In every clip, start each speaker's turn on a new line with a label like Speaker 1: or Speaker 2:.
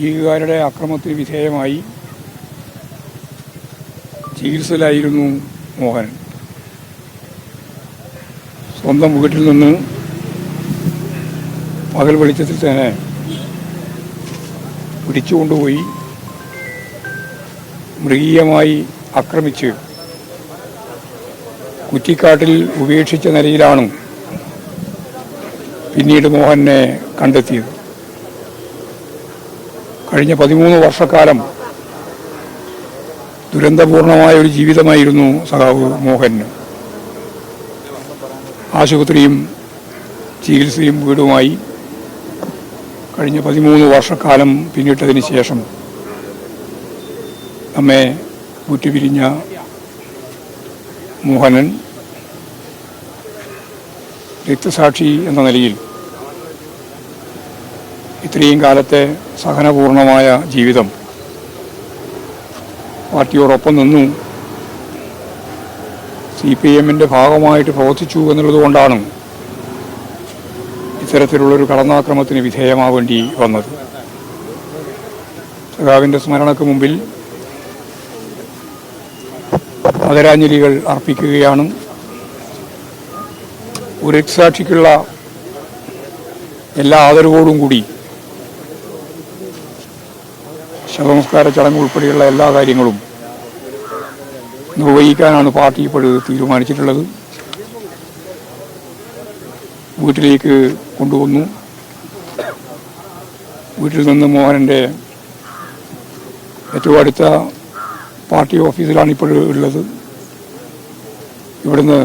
Speaker 1: ലീഗുകാരുടെ അക്രമത്തിന് വിധേയമായി ചികിത്സയിലായിരുന്നു മോഹൻ. സ്വന്തം വീട്ടിൽ നിന്ന് പകൽ വെളിച്ചത്തിൽ തന്നെ പിടിച്ചുകൊണ്ടുപോയി മൃഗീയമായി ആക്രമിച്ച് കുറ്റിക്കാട്ടിൽ ഉപേക്ഷിച്ച നിലയിലാണ് പിന്നീട് മോഹനെ കണ്ടെത്തിയത്. കഴിഞ്ഞ പതിമൂന്ന് വർഷക്കാലം ദുരന്തപൂർണമായ ഒരു ജീവിതമായിരുന്നു സഖാവ് മോഹന് ആശുപത്രിയും ചികിത്സയും വീടുമായി കഴിഞ്ഞ പതിമൂന്ന് വർഷക്കാലം പിന്നിട്ടതിന് ശേഷം നമ്മെ വിട്ടുപിരിഞ്ഞ മോഹനൻ രക്തസാക്ഷി എന്ന നിലയിൽ ഇത്രയും കാലത്തെ സഹനപൂർണമായ ജീവിതം പാർട്ടിയോടൊപ്പം നിന്നു സി പി എമ്മിന്റെ ഭാഗമായിട്ട് പ്രവർത്തിച്ചു എന്നുള്ളത് കൊണ്ടാണ് ഇത്തരത്തിലുള്ളൊരു കടന്നാക്രമത്തിന് വിധേയമാവേണ്ടി വന്നത്. സഖാവിന്റെ സ്മരണക്ക് മുമ്പിൽ ആദരാഞ്ജലികൾ അർപ്പിക്കുകയാണ്. ഒരു രക്സാക്ഷിക്കുള്ള എല്ലാ ആദരവോടും കൂടി ശവനമസ്കാര ചടങ്ങ് ഉൾപ്പെടെയുള്ള എല്ലാ കാര്യങ്ങളും നിർവഹിക്കാനാണ് പാർട്ടി ഇപ്പോൾ തീരുമാനിച്ചിട്ടുള്ളത്. വീട്ടിലേക്ക് കൊണ്ടുവന്നു. വീട്ടിൽ നിന്ന് മോഹനന്റെ ഏറ്റവും അടുത്ത പാർട്ടി ഓഫീസിലാണ് ഇപ്പോൾ ഉള്ളത്. ഇവിടുന്ന്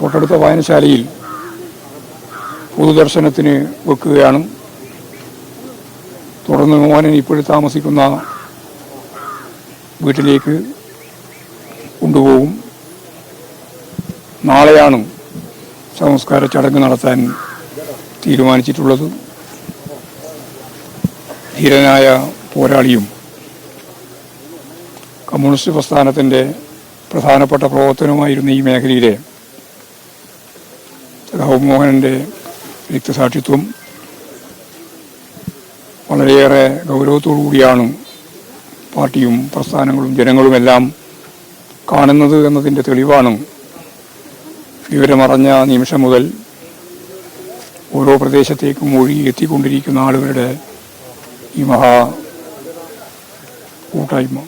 Speaker 1: തൊട്ടടുത്ത വായനശാലയിൽ പൊതുദർശനത്തിന് വെക്കുകയാണ്. തുടർന്ന് മോഹനൻ ഇപ്പോഴും താമസിക്കുന്ന വീട്ടിലേക്ക് കൊണ്ടുപോകും. നാളെയാണ് സംസ്കാര ചടങ്ങ് നടത്താൻ തീരുമാനിച്ചിട്ടുള്ളത്. ധീരനായ പോരാളിയും കമ്മ്യൂണിസ്റ്റ് പ്രസ്ഥാനത്തിന്റെ പ്രധാനപ്പെട്ട പ്രവർത്തനവുമായിരുന്ന ഈ മേഖലയിലെ സഖാവ് മോഹനന്റെ രക്തസാക്ഷിത്വം വളരെയേറെ ഗൗരവത്തോടു കൂടിയാണ് പാർട്ടിയും പ്രസ്ഥാനങ്ങളും ജനങ്ങളുമെല്ലാം കാണുന്നത് എന്നതിന്റെ തെളിവാണ് വിവരമറിഞ്ഞ നിമിഷം മുതൽ ഓരോ പ്രദേശത്തേക്കും ഒഴുകി എത്തിക്കൊണ്ടിരിക്കുന്ന ആളുകളുടെ ഈ മഹാ കൂട്ടായ്മ.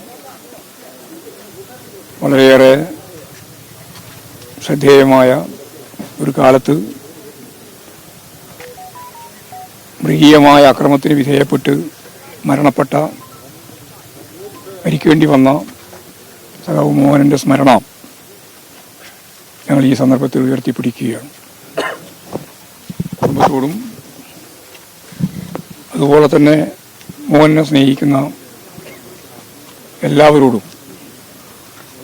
Speaker 1: വളരെയേറെ ശ്രദ്ധേയമായ ഒരു കാലത്ത് മൃഗീയമായ അക്രമത്തിന് വിധേയപ്പെട്ട് മരണപ്പെട്ട മരിക്കേണ്ടി വന്ന സഖാവ് മോഹനന്റെ സ്മരണ ഞങ്ങൾ ഈ സന്ദർഭത്തിൽ ഉയർത്തിപ്പിടിക്കുകയാണ്. കുടുംബത്തോടും അതുപോലെ തന്നെ മോഹനെ സ്നേഹിക്കുന്ന എല്ലാവരോടും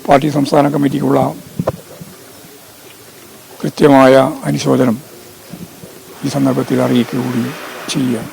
Speaker 1: പാർട്ടി സംസ്ഥാന കമ്മിറ്റിക്കുള്ള കൃത്യമായ അനുശോചനം ഈ സന്ദർഭത്തിൽ അറിയിക്കുക കൂടി ചെയ്യുകയാണ്